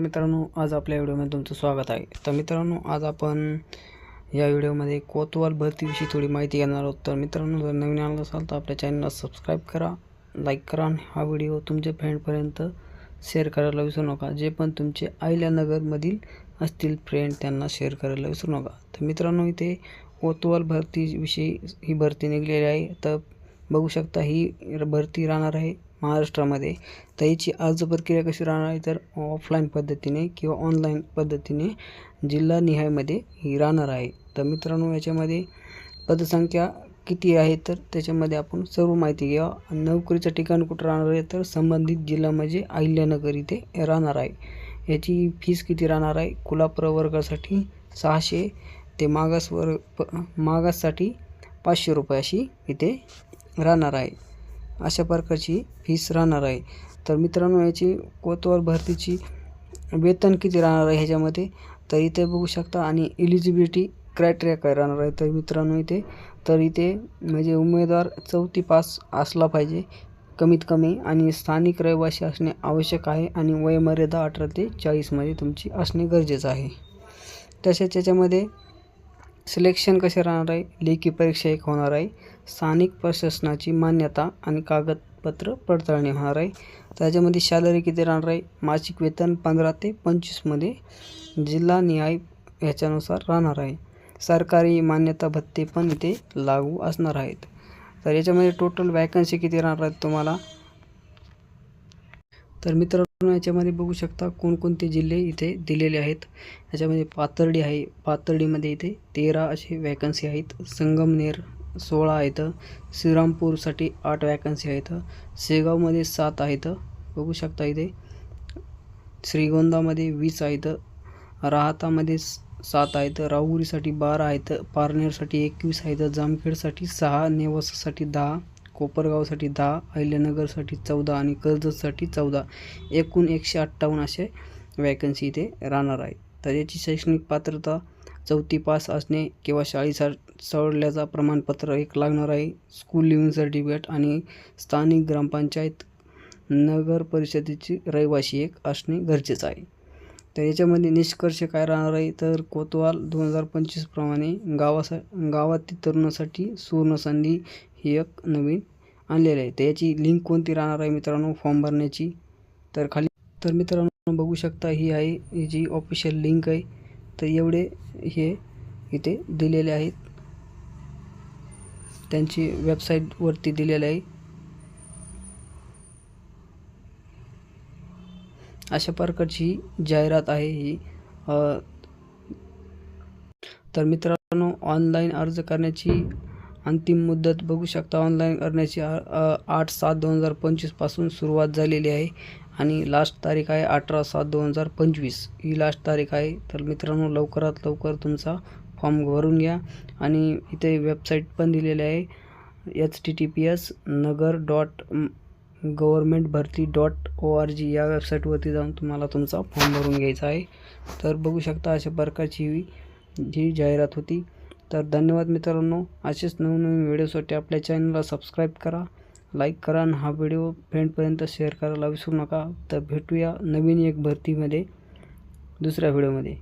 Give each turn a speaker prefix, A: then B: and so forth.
A: तर मित्रांनो आज आपल्या व्हिडिओमध्ये तुमचं स्वागत आहे. तर मित्रांनो आज आपण या व्हिडिओमध्ये कोतवाल भरतीविषयी थोडी माहिती घेणार आहोत. तर मित्रांनो जर नवीन आलं असाल तर आपल्या चॅनलला सबस्क्राईब करा लाईक करा आणि हा व्हिडिओ तुमच्या फ्रेंडपर्यंत शेअर करायला विसरू नका. जे पण तुमचे आयल्यानगरमधील असतील फ्रेंड त्यांना शेअर करायला विसरू नका. तर मित्रांनो इथे कोतवाल भरतीविषयी ही भरती निघलेली आहे. तर बघू शकता ही भरती राहणार आहे. महाराष्ट्रामध्ये. तर याची अर्ज प्रक्रिया कशी राहणार आहे तर ऑफलाईन पद्धतीने किंवा ऑनलाईन पद्धतीने जिल्हानिहायमध्ये ही राहणार आहे. तर मित्रांनो याच्यामध्ये पदसंख्या किती आहे तर त्याच्यामध्ये आपण सर्व माहिती घ्या. नोकरीचं ठिकाण कुठं राहणार आहे तर संबंधित जिल्हा म्हणजे अहिल्यानगर इथे राहणार आहे. याची फीस किती राहणार आहे? खुला प्रवर्गासाठी सहाशे ते मागासवर प मागाससाठी पाचशे रुपये अशी इथे राहणार आहे. अशा प्रकारची फीस राहणार आहे. तर मित्रांनो याची कोतवाल भरतीची वेतन किती राहणार आहे ह्याच्यामध्ये? तर इथे बघू शकता आणि इलिजिबिलिटी क्रायटेरिया काय राहणार आहे. तर मित्रांनो इथे तर इथे म्हणजे उमेदवार चौथी पास असला पाहिजे कमीत कमी. आणि स्थानिक रहिवासी असणे आवश्यक आहे आणि वयमर्यादा अठरा ते चाळीसमध्ये तुमची असणे गरजेचं आहे. तसेच याच्यामध्ये सिलेक्शन कसे राहणार आहे? लेखी परीक्षा एक होणार आहे. स्थानिक प्रशासनाची मान्यता आणि कागदपत्र पडताळणी होणार आहे. त्याच्यामध्ये सॅलरी किती राहणार आहे. मासिक वेतन पंधरा ते पंचवीसमध्ये जिल्हा न्याय ह्याच्यानुसार राहणार आहे. सरकारी मान्यता भत्ते पण इथे लागू असणार आहेत. तर याच्यामध्ये टोटल वॅकन्सी किती राहणार आहेत तुम्हाला? तर मित्रांनो याच्यामध्ये बघू शकता कोणकोणते जिल्हे इथे दिलेले आहेत. याच्यामध्ये पाथर्डी आहे. पाथर्डीमध्ये इथे तेरा असे वॅकन्सी आहेत. संगमनेर सोळा आहेत. श्रीरामपूरसाठी आठ वॅकन्सी आहेत. शेगावमध्ये सात आहेत. बघू शकता इथे. श्रीगोंदामध्ये वीस आहेत. राहतामध्ये सात आहेत. राहुरीसाठी बारा आहेत. पारनेरसाठी एकवीस आहेत. जामखेडसाठी सहा नेवासासाठी दहा कोपरगावसाठी दहा अहिल्यानगरसाठी चौदा आणि कर्जतसाठी चौदा. एकूण एकशे अठ्ठावन्न असे वॅकन्सी इथे राहणार आहे तर याची शैक्षणिक पात्रता चौथी पास असणे किंवा शाळेसा सोडल्याचा प्रमाणपत्र एक लागणार आहे. स्कूल लिव्हिंग सर्टिफिकेट आणि स्थानिक ग्रामपंचायत नगर परिषदेची रहिवासी एक असणे गरजेचं आहे. तर याच्यामध्ये निष्कर्ष काय राहणार आहे? तर कोतवाल दोन हजार पंचवीसप्रमाणे गावासा गावातील तरुणासाठी सुवर्णसंधी ही एक नवीन आणलेली आहे. तर याची लिंक कोणती राहणार आहे मित्रांनो? फॉर्म भरण्याची. तर खाली तर मित्रांनो बघू शकता ही आहे ही जी ऑफिशियल लिंक आहे. तर एवढे हे इथे दिलेले आहेत. त्यांची वेबसाईटवरती दिलेले आहे. अशा प्रकारची जाहिरात आहे ही. तर मित्रांनो ऑनलाईन अर्ज करण्याची अंतिम मुदत बघू शकता. ऑनलाईन करण्याची आठ सात दोन हजार पंचवीसपासून सुरुवात झालेली आहे. आणि लास्ट तारीख आहे अठरा सात दोन हजार पंचवीस. ही लास्ट तारीख आहे. तर मित्रांनो लवकरात लवकर तुमचा फॉर्म भरून घ्या. आणि इथे वेबसाईट पण दिलेली आहे. H T T P S Nagar dot government bharti dot O R G या वेबसाईटवरती जाऊन तुम्हाला तुमचा फॉर्म भरून घ्यायचा आहे. तर बघू शकता अशा प्रकारची ही जाहिरात होती. तर धन्यवाद मित्रांनो. असेच नवनवीन व्हिडिओसाठी आपल्या चॅनलला सबस्क्राईब करा. लाईक करा आणि हा व्हिडिओ फ्रेंडपर्यंत शेअर करायला विसरू नका. तर भेटूया नवीन एक भरतीमध्ये दुसऱ्या व्हिडिओमध्ये.